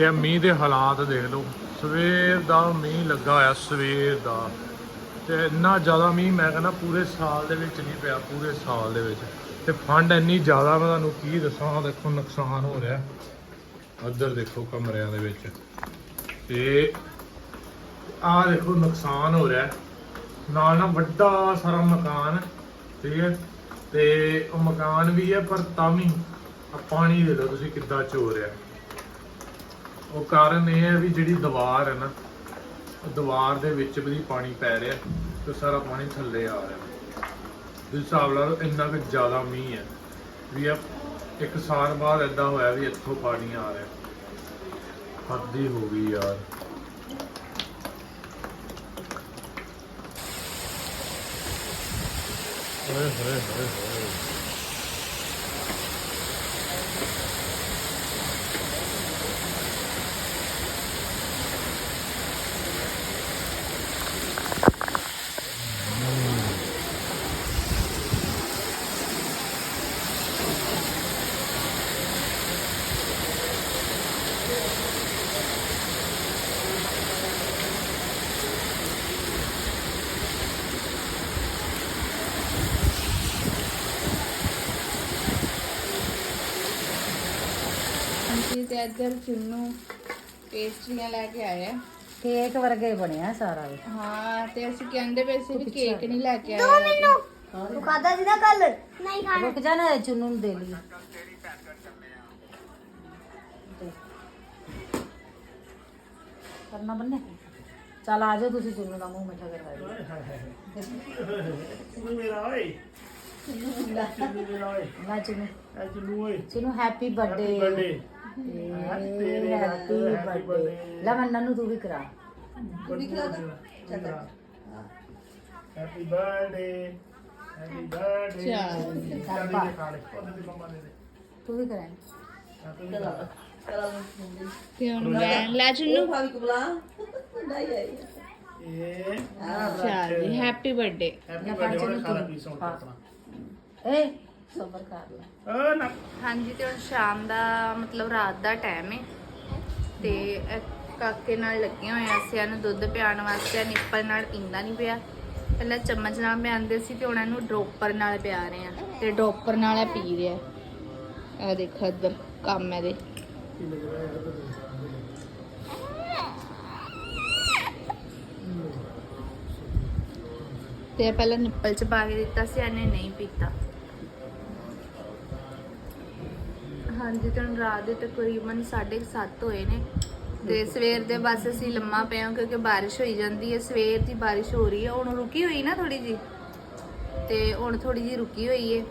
ਤੇ ਆਹ ਮੀਂਹ ਦੇ ਹਾਲਾਤ ਦੇਖ ਲਓ। ਸਵੇਰ ਦਾ ਮੀਂਹ ਲੱਗਾ ਹੋਇਆ, ਸਵੇਰ ਦਾ। ਤੇ ਇੰਨਾ ਜ਼ਿਆਦਾ ਮੀਂਹ ਮੈਂ ਕਹਿੰਦਾ ਪੂਰੇ ਸਾਲ ਦੇ ਵਿੱਚ ਨਹੀਂ ਪਿਆ, ਪੂਰੇ ਸਾਲ ਦੇ ਵਿੱਚ। ਤੇ ਫੰਡ ਇੰਨੀ ਜ਼ਿਆਦਾ, ਮੈਂ ਤੁਹਾਨੂੰ ਕੀ ਦੱਸਾਂ, ਆਹ ਦੇਖੋ ਨੁਕਸਾਨ ਹੋ ਰਿਹਾ। ਅੱਧਰ ਦੇਖੋ ਕਮਰਿਆਂ ਦੇ ਵਿੱਚ। ਤੇ ਆਹ ਦੇਖੋ ਨੁਕਸਾਨ ਹੋ ਰਿਹਾ। ਨਾਲ ਨਾ ਵੱਡਾ ਸਾਰਾ ਮਕਾਨ, ਠੀਕ ਹੈ? ਤੇ ਉਹ ਮਕਾਨ ਵੀ ਹੈ, ਪਰ ਤਾਂ ਵੀ ਪਾਣੀ ਦੇ ਲਓ ਤੁਸੀਂ ਕਿੱਦਾਂ ਚੋ ਰਿਹਾ। ਉਹ ਕਾਰਨ ਇਹ ਹੈ ਵੀ ਜਿਹੜੀ ਦੀਵਾਰ ਹੈ ਨਾ, ਉਹ ਦੀਵਾਰ ਦੇ ਵਿੱਚ ਵੀ ਪਾਣੀ ਪੈ ਰਿਹਾ ਤੇ ਸਾਰਾ ਪਾਣੀ ਥੱਲੇ ਆ ਰਿਹਾ। ਇਸ ਹਿਸਾਬ ਨਾਲ ਇੰਨਾ ਕੁ ਜ਼ਿਆਦਾ ਮੀਂਹ ਹੈ ਵੀ ਆ, ਇੱਕ ਸਾਲ ਬਾਅਦ ਏਦਾਂ ਹੋਇਆ ਵੀ ਇੱਥੋਂ ਪਾਣੀ ਆ ਰਿਹਾ। ਹੱਦ ਹੀ ਹੋ ਗਈ ਯਾਰ। ਹੋਏ ਹੋਏ ਹੋਏ ਹੋਏ। ਤੇ ਇੱਧਰ ਚੁੰਨੂ ਪੇਸਟਰੀਆਂ ਲੈ ਕੇ ਆਇਆ ਕੇਕ ਵਰਗਾ ਬਣਿਆ ਸਾਰਾ ਵੀ। ਹਾਂ ਤੇ ਅਸੀਂ ਕਹਿੰਦੇ ਪਏ ਸੀ ਵੀ ਕੇਕ ਨਹੀਂ ਲੈ ਕੇ ਆਇਆ ਤੂੰ ਖਾਦਾ ਸੀ ਨਾ ਕੱਲ ਨਹੀਂ ਖਾਣਾ। ਰੁਕ ਜਾ ਨਾ ਚੁੰਨੂ ਨੂੰ ਦੇ ਲਈ। ਕਰਨਾ ਬੰਨੇ? ਚਲ ਆ ਜਾਓ ਤੁਸੀਂ ਚੁੰਨੂ ਦਾ ਮੂੰਹ ਮਿੱਠਾ ਕਰਵਾ ਦਿਓ। ਮੇਰਾ ਓਏ। ਮੈਂ ਚੁੰਨੂ। ਚਲੂ ਓਏ। ਚੁੰਨੂ ਹੈਪੀ ਬਰਥਡੇ ਤੇਰੇ ਹੈਪੀ ਬਰਥਡੇ ਲੈ ਮੰਨਨ ਨੂੰ ਤੂੰ ਵੀ ਕਰਾ। ਹੈਪੀ ਬਰਥਡੇ ਹੈਪੀ ਬਰਥਡੇ ਚੱਲ ਪਾ ਖਾ ਲੈ। ਉਹਦੇ ਤੇ ਮੰਮਾ ਦੇ ਦੇ। ਤੂੰ ਵੀ ਕਰਾਂ। ਤੇ ਹੁਣ ਮੈਂ ਲੈ। ਚੁੰਨੂ। ਇਹ ਚੱਲ। ਜੀ ਹੈਪੀ ਬਰਥਡੇ ਹੈਪੀ ਬਰਥਡੇ ਉਹਨੇ ਖਾਣਾ ਪੀ ਸੌਂ ਆਪਣਾ। ਏ। ਸਬਰ ਕਰ ਲੈ। ਓ ਨਾ। ਹਾਂਜੀ ਤੇ ਹੁਣ ਸ਼ਾਮ ਦਾ ਮਤਲਬ ਰਾਤ ਦਾ ਟਾਈਮ ਹੈ ਤੇ ਇਹ ਕਾਕੇ ਨਾਲ ਲੱਗੇ ਹੋਏ ਆ ਅਸੀਂ ਇਹਨੂੰ ਦੁੱਧ ਪਿਆਉਣ ਵਾਸਤੇ ਨਿੱਪਲ ਨਾਲ ਪੀਂਦਾ ਨਹੀਂ ਪਿਆ। ਪਹਿਲਾਂ ਚਮਚ ਨਾਲ ਪਿਆਉਂਦੇ ਸੀ ਤੇ ਹੁਣ ਇਹਨੂੰ ਡ੍ਰੋਪਰ ਨਾਲ ਪਿਆ ਰਹੇ ਆ। ਤੇ ਡ੍ਰੋਪਰ ਨਾਲ ਇਹ ਪੀ ਰਿਹਾ। ਇਹ ਦੇਖੋ ਇੱਧਰ ਕੰਮ ਇਹਦੇ। ਤੇ ਇਹ ਪਹਿਲਾਂ ਨਿੱਪਲ ਚ ਪਾ ਕੇ ਦਿੱਤਾ ਸੀ ਇਹਨੇ ਨਹੀਂ ਪੀਤਾ। ਹਾਂਜੀ ਤੇ ਰਾਤ ਦੇ ਤਕਰੀਬਨ 7:30 ਹੋਏ ਨੇ। ਤੇ ਸਵੇਰ ਦੇ ਬਸ ਅਸੀਂ ਲੰਮਾ ਪਏ ਹਾਂ ਕਿਉਂਕਿ ਬਾਰਿਸ਼ ਹੋਈ ਜਾਂਦੀ ਹੈ। ਸਵੇਰ ਦੀ ਬਾਰਿਸ਼ ਹੋ ਰਹੀ ਹੈ। ਹੁਣ ਰੁਕੀ ਹੋਈ ਨਾ ਥੋੜੀ ਜੀ ਤੇ ਹੁਣ ਥੋੜੀ ਜੀ ਰੁਕੀ ਹੋਈ ਹੈ।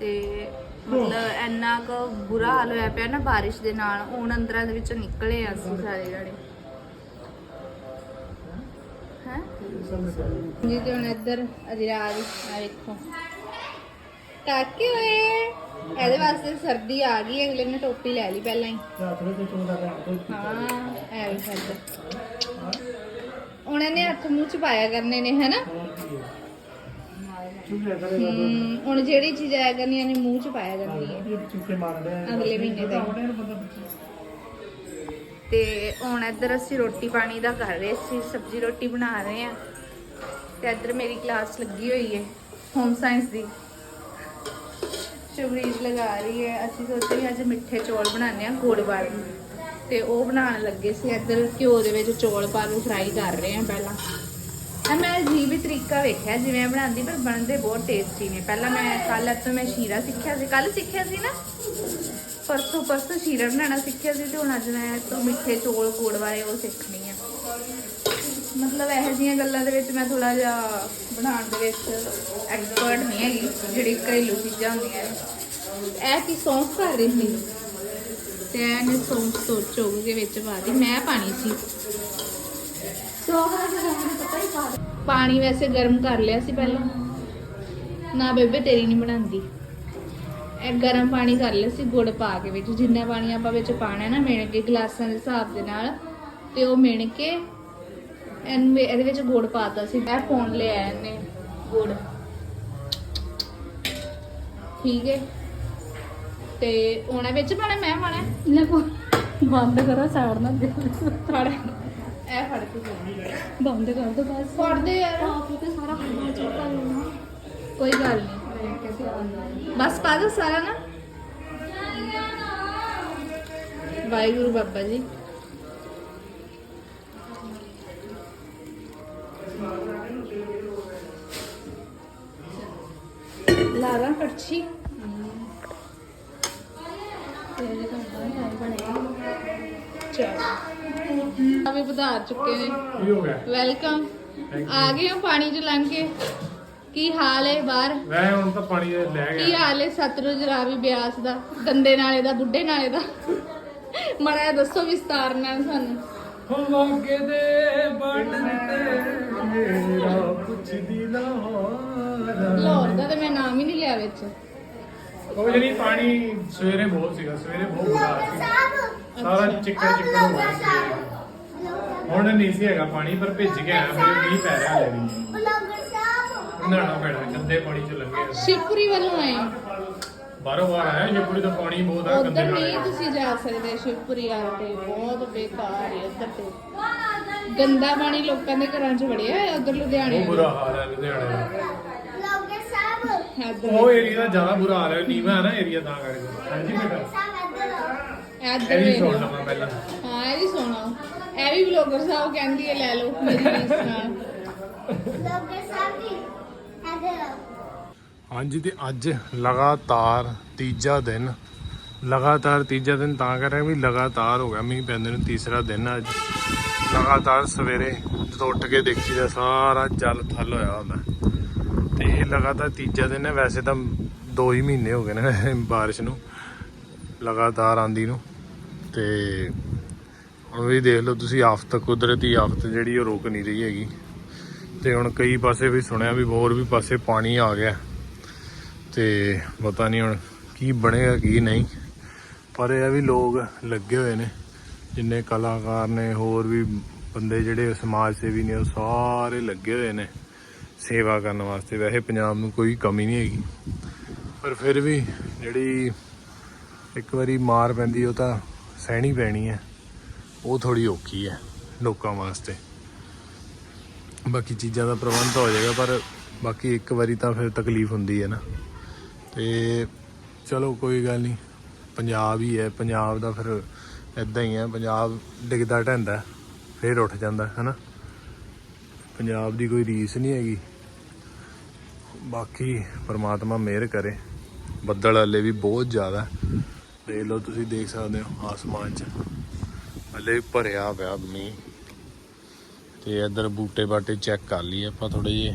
ਤੇ ਮਤਲਬ ਇੰਨਾ ਕੁ ਬੁਰਾ ਹਾਲ ਹੋਇਆ ਪਿਆ ਨਾ ਬਾਰਿਸ਼ ਦੇ ਨਾਲ। ਹੁਣ ਅੰਦਰਾਂ ਦੇ ਵਿੱਚੋਂ ਨਿਕਲੇ ਆ ਅਸੀਂ ਸਾਰੇ ਜਣੇ। ਹੈ? ਜੀ ਤੇ ਹੁਣ ਇੱਧਰ ਅਜਰਾਜ ਆ ਵੇਖੋ। ਕਾਕੇ ਓਏ! ਇਹਦੇ ਵਾਸਤੇ ਸਰਦੀ ਆ ਗਈ ਅਗਲੇ ਨੇ ਟੋਪੀ ਲੈ ਲਈ ਪਹਿਲਾਂ ਹੀ। ਰਾਤਰੇ ਤੇ ਚੋਦਾ ਕਰ ਹਾਂ ਐ ਵੀ ਸਰਦ ਉਹਨਾਂ ਨੇ ਹੱਥ ਮੂੰਹ ਚ ਪਾਇਆ ਕਰਨੇ ਨੇ ਹੈਨਾ? ਚੁੱਕੇ ਹੁਣ ਜਿਹੜੀ ਚੀਜ਼ ਆਇਆ ਕਰਨੀ ਨੇ ਮੂੰਹ ਚ ਪਾਇਆ ਕਰਨੀ ਹੈ ਇਹ ਚੁੱਕੇ ਮਾਰਦੇ ਆ ਅਗਲੇ ਮਹੀਨੇ ਤੱਕ ਤੇ ਹੁਣ ਇੱਧਰ ਅਸੀਂ ਰੋਟੀ ਪਾਣੀ ਦਾ ਕਰ ਰਹੇ ਸੀ ਸਬਜ਼ੀ ਰੋਟੀ ਬਣਾ ਰਹੇ ਆ। ਤੇ ਇੱਧਰ ਮੇਰੀ ਕਲਾਸ ਲੱਗੀ ਹੋਈ ਹੈ ਹੋਮ ਸਾਇੰਸ ਦੀ। ਸ਼ਬਰੀਜ ਲਗਾ ਰਹੀ ਹੈ। ਅਸੀਂ ਸੋਚਿਆ ਵੀ ਅੱਜ ਮਿੱਠੇ ਚੌਲ ਬਣਾਉਂਦੇ ਆ ਗੁੜ ਵਾਲੇ ਤੇ ਉਹ ਬਣਾਉਣ ਲੱਗੇ ਸੀ ਇੱਧਰ ਘਿਓ ਦੇ ਵਿੱਚ ਚੌਲ ਪਾ ਕੇ ਫਰਾਈ ਕਰ ਰਹੇ ਆ ਪਹਿਲਾਂ। ਆ ਮੈਂ ਅਜੀਬ ਹੀ ਤਰੀਕਾ ਵੇਖਿਆ ਜਿਵੇਂ ਮੈਂ ਬਣਾਉਂਦੀ, ਪਰ ਬਣਦੇ ਬਹੁਤ ਟੇਸਟੀ ਨੇ। ਪਹਿਲਾਂ ਮੈਂ ਕੱਲ ਤੋਂ ਮੈਂ ਸ਼ੀਰਾ ਸਿੱਖਿਆ ਸੀ। ਕੱਲ ਸਿੱਖਿਆ ਸੀ ਨਾ? ਪਰਸੋਂ ਪਰਸੋਂ ਸ਼ੀਰਾ ਬਣਾਉਣਾ ਸਿੱਖਿਆ ਸੀ ਤੇ ਹੁਣ ਅੱਜ ਮੈਂ ਤੋਂ ਮਿੱਠੇ ਚੌਲ ਕੋੜ ਵਾਲੇ ਉਹ ਸਿੱਖਣੀ ਆ। ਮਤਲਬ ਇਹੋ ਜਿਹੀਆਂ ਗੱਲਾਂ ਦੇ ਵਿੱਚ ਮੈਂ ਥੋੜਾ ਜਿਹਾ ਬਣਾਉਣ ਦੇ ਵਿੱਚ ਐਕਸਪਰਟ ਨਹੀਂ ਹੈਗੀ ਜਿਹੜੀ ਘਰੇਲੂ ਚੀਜ਼ਾਂ ਹੁੰਦੀਆਂ ਨੇ। ਇਹ ਕੀ ਸੌਂਫ ਕਰ ਰਹੀ ਸੀ? ਤੇ ਇਹਨੇ ਸੌਂਫ ਤੋਂ ਚੁਗ ਕੇ ਵਿੱਚ ਪਾ ਦੀ ਮੈਂ ਪਾਣੀ ਸੀ। ਪਾਣੀ ਵੈਸੇ ਗਰਮ ਕਰ ਲਿਆ ਸੀ ਪਹਿਲਾਂ। ਨਾ ਬੇਬੇ ਤੇਰੀ ਨਹੀਂ ਬਣਾਉਂਦੀ। ਇਹ ਗਰਮ ਪਾਣੀ ਕਰ ਲਿਆ ਸੀ ਗੁੜ ਪਾ ਕੇ ਵਿੱਚ। ਜਿੰਨਾ ਪਾਣੀ ਆਪਾਂ ਵਿੱਚ ਪਾਣਾ ਹੈ ਨਾ ਮਿਣ ਕੇ ਗਲਾਸਾਂ ਦੇ ਹਿਸਾਬ ਦੇ ਨਾਲ ਤੇ ਉਹ ਮਿਣ ਕੇ ਇਹਦੇ ਵਿੱਚ ਗੁੜ ਪਾਤਾ ਸੀ। ਮੈਂ ਫੋਨ ਲਿਆ ਇਹਨੇ ਗੁੜ। ਠੀਕ ਹੈ ਤੇ ਉਹਨਾਂ ਵਿੱਚ ਪਾਣਾ ਮੈਂ ਪਾਣਾ ਲੈ ਕੋ ਬੰਦ ਕਰੋ ਸਾੜ ਨਾ ਦੇ ਫੜ। ਇਹ ਫੜ ਕੇ। ਬੰਦ ਕਰ ਦੋ ਬਸ। ਫੜ ਦੇ ਯਾਰ। ਆਪ ਤੇ ਸਾਰਾ ਖਾਣਾ ਚੁੱਕਾ ਲੈਣਾ ਕੋਈ ਗੱਲ ਨਹੀਂ ਬਸ ਪਾ ਦੋ ਸਾਰਾ ਨਾ। ਵਾਹਿਗੁਰੂ ਬਾਬਾ ਜੀ। ਲਾਲਾ ਕੜਛੀ ਦਾ ਚਲ ਅਵੇ ਪਧਾਰ ਚੁੱਕੇ ਨੇ। ਕੀ ਹੋ ਗਿਆ? ਵੈਲਕਮ ਆ ਗਏ ਹੋ ਪਾਣੀ ਚ ਲੰਘ ਕੇ? ਕੀ ਹਾਲ ਹੈ ਬਾਹਰ? ਵੈ ਹੁਣ ਤਾਂ ਪਾਣੀ ਲੈ ਕੀ ਗਿਆ ਹਾਲ ਹੈ ਸਤਲੁਜ ਰਾਵੀ ਬਿਆਸ ਦਾ? ਗੰਦੇ ਨਾਲੇ ਦਾ ਬੁੱਢੇ ਨਾਲੇ ਦਾ? ਮੜਾ ਦੱਸੋ ਵਿਸਤਾਰ ਨਾਲ ਸਾਨੂੰ। ਲਾਗੇ ਦੇ ਤੇ ਨਹੀਂ ਉਹ ਜਿਹੜੀ ਪਾਣੀ ਸਵੇਰੇ ਬਹੁਤ ਸੀਗਾ ਸਵੇਰੇ ਬਹੁਤ ਬੁਰਾ ਹਾਲ ਸੀ। ਸਾਰਾ ਚਿੱਕੜ ਚਿੱਕੜ ਹੋ ਗਿਆ ਸੀ। ਹੁਣ ਨਹੀਂ ਸੀ ਹੈਗਾ ਪਾਣੀ ਪਰ ਭਿੱਜ ਗਿਆ ਫਿਰ ਮੀਂਹ ਪੈ ਰਿਹਾ ਲੈ ਵੀ। ਨਹਾਣਾ ਪੈਣਾ ਗੰਦੇ ਪਾਣੀ ਚ ਲੰਘੇ। ਸ਼ਿਵਪੁਰੀ ਵੱਲੋਂ ਆਏ। ਬਾਹਰੋਂ ਬਾਹਰ ਆਇਆ ਜਿਪੜੀ ਤਾਂ ਪਾਣੀ ਬਹੁਤ ਆ ਗੰਦੇ ਉਧਰ ਨਹੀਂ ਤੁਸੀਂ ਜਾ ਸਕਦੇ ਸ਼ਿਵਪੁਰੀ ਆ ਤੇ ਬਹੁਤ ਬੇਕਾਰ ਹੈ ਉਧਰ ਤੇ। ਗੰਦਾ ਪਾਣੀ ਲੋਕਾਂ ਦੇ ਘਰਾਂ 'ਚ ਵੜਿਆ ਉਧਰ ਲੁਧਿਆਣੇ ਬਹੁਤ ਬੁਰਾ ਹਾਲ ਹੈ ਲੁਧਿਆਣੇ ਦਾ। ਉਹ ਏਰੀਆ ਦਾ ਜ਼ਿਆਦਾ ਬੁਰਾ ਹਾਲ ਹੈ ਨੀਵਾ ਹੈ ਨਾ ਏਰੀਆ ਤਾਂ ਕਰਕੇ। ਹਾਂਜੀ ਬੇਟਾ। ਇਹ ਵੀ ਸੁਣ। ਲਵਾਂ ਪਹਿਲਾਂ। ਹਾਂ ਇਹ ਵੀ ਸੋਣਾ ਇਹ ਵੀ ਬਲੌਗਰ ਸਾਹਿਬ ਕਹਿੰਦੀ ਹੈ ਲੈ ਲਓ ਮੇਰੀ ਰੀਸ ਨਾਲ ਹਾਂਜੀ ਤੇ ਅੱਜ ਲਗਾਤਾਰ ਤੀਜਾ ਦਿਨ ਲਗਾਤਾਰ ਤੀਜਾ ਦਿਨ ਤਾਂ ਕਰ ਰਿਹਾ ਵੀ ਲਗਾਤਾਰ ਹੋ ਗਿਆ ਮੀਂਹ ਪੈਂਦੇ ਨੂੰ ਤੀਸਰਾ ਦਿਨ ਆ ਅੱਜ। ਲਗਾਤਾਰ ਸਵੇਰੇ ਜਦੋਂ ਉੱਠ ਕੇ ਦੇਖੀਦਾ ਸਾਰਾ ਜਲ ਥਲ ਹੋਇਆ ਹੁੰਦਾ। ਲਗਾਤਾਰ ਤੀਜਾ ਦਿਨ ਹੈ, ਵੈਸੇ ਤਾਂ 2 ਹੀ ਮਹੀਨੇ ਹੋ ਗਏ ਨੇ ਬਾਰਿਸ਼ ਨੂੰ, ਲਗਾਤਾਰ ਆਂਦੀ ਨੂੰ। ਤੇ ਹੁਣ ਵੀ ਦੇਖ ਲਓ ਤੁਸੀਂ ਆਫਤ, ਕੁਦਰਤੀ ਆਫਤ ਜਿਹੜੀ ਉਹ ਰੋਕ ਨਹੀਂ ਰਹੀ ਹੈਗੀ। ਤੇ ਹੁਣ ਕਈ ਪਾਸੇ ਵੀ ਸੁਣਿਆ ਵੀ ਹੋਰ ਵੀ ਪਾਸੇ ਪਾਣੀ ਆ ਗਿਆ। ਤੇ ਪਤਾ ਨਹੀਂ ਹੁਣ ਕੀ ਬਣੇਗਾ, ਕੀ ਨਹੀਂ। ਪਰ ਇਹ ਵੀ ਲੋਕ ਲੱਗੇ ਹੋਏ ਨੇ, ਜਿੰਨੇ ਕਲਾਕਾਰ ਨੇ, ਹੋਰ ਵੀ ਬੰਦੇ ਜਿਹੜੇ ਸਮਾਜ ਸੇਵੀ ਨੇ, ਉਹ ਸਾਰੇ ਲੱਗੇ ਹੋਏ ਨੇ। ਸੇਵਾ ਕਰਨ ਵਾਸਤੇ। ਵੈਸੇ ਪੰਜਾਬ ਨੂੰ ਕੋਈ ਕਮੀ ਨਹੀਂ ਹੈਗੀ। ਪਰ ਫਿਰ ਵੀ ਜਿਹੜੀ ਇੱਕ ਵਾਰੀ ਮਾਰ ਪੈਂਦੀ, ਉਹ ਤਾਂ ਸਹਿਣੀ ਪੈਣੀ ਹੈ। ਉਹ ਥੋੜੀ ਔਖੀ ਹੈ ਲੋਕਾਂ ਵਾਸਤੇ। ਬਾਕੀ ਚੀਜ਼ਾਂ ਦਾ ਪ੍ਰਬੰਧ ਹੋ ਜਾਏਗਾ, ਪਰ ਬਾਕੀ ਇੱਕ ਵਾਰੀ ਤਾਂ ਫਿਰ ਤਕਲੀਫ ਹੁੰਦੀ ਹੈ ਨਾ। ਤੇ ਚਲੋ, ਕੋਈ ਗੱਲ ਨਹੀਂ। ਪੰਜਾਬ ਹੀ ਹੈ। ਪੰਜਾਬ ਦਾ ਫਿਰ ਇਦਾਂ ਹੀ ਹੈ। ਪੰਜਾਬ ਡਿੱਗਦਾ ਢਹਿੰਦਾ, ਫਿਰ ਉੱਠ ਜਾਂਦਾ, ਹੈ ਨਾ? ਪੰਜਾਬ ਦੀ ਕੋਈ ਰੀਸ ਨਹੀਂ ਹੈਗੀ। ਬਾਕੀ ਪਰਮਾਤਮਾ ਮਿਹਰ ਕਰੇ। ਬੱਦਲ ਹਲੇ ਵੀ ਬਹੁਤ ਜ਼ਿਆਦਾ। ਦੇਖ ਲਓ ਤੁਸੀਂ ਦੇਖ ਸਕਦੇ ਹੋ ਆਸਮਾਨ 'ਚ। ਹਲੇ ਵੀ ਭਰਿਆ ਪਿਆ ਮੀਂਹ। ਤੇ ਇੱਧਰ ਬੂਟੇ ਬਾਟੇ ਚੈੱਕ ਕਰ ਲਈ ਆਪਾਂ ਥੋੜੇ ਜਿਹੇ।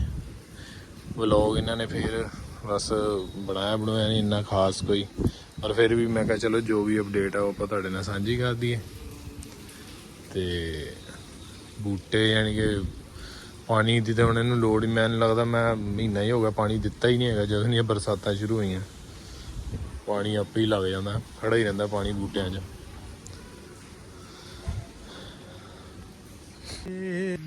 ਵਲੌਗ ਇਹਨਾਂ ਨੇ ਫੇਰ ਬਸ ਬਣਾਇਆ ਬਣਾਇਆ ਨਹੀਂ ਇੰਨਾ ਖਾਸ ਕੋਈ। ਪਰ ਫਿਰ ਵੀ ਮੈਂ ਕਿਹਾ ਚਲੋ ਜੋ ਵੀ ਅਪਡੇਟ ਆ ਉਹ ਆਪਾਂ ਤੁਹਾਡੇ ਨਾਲ ਸਾਂਝੀ ਕਰ ਦਈਏ। ਤੇ ਬੂਟੇ ਯਾਨੀ ਕਿ ਪਾਣੀ ਦੀ ਤਾਂ ਹੁਣ ਇਹਨੂੰ ਲੋੜ ਹੀ, ਮੈਨੂੰ ਲੱਗਦਾ ਮੈਂ ਮਹੀਨਾ ਹੀ ਹੋ ਗਿਆ ਪਾਣੀ ਦਿੱਤਾ ਹੀ ਨਹੀਂ ਹੈਗਾ, ਜਦੋਂ ਦੀਆਂ ਬਰਸਾਤਾਂ ਸ਼ੁਰੂ ਹੋਈਆਂ। ਪਾਣੀ ਆਪੇ ਹੀ ਲੱਗ ਜਾਂਦਾ, ਖੜਾ ਹੀ ਰਹਿੰਦਾ ਪਾਣੀ ਬੂਟਿਆਂ 'ਚ। ਕੀ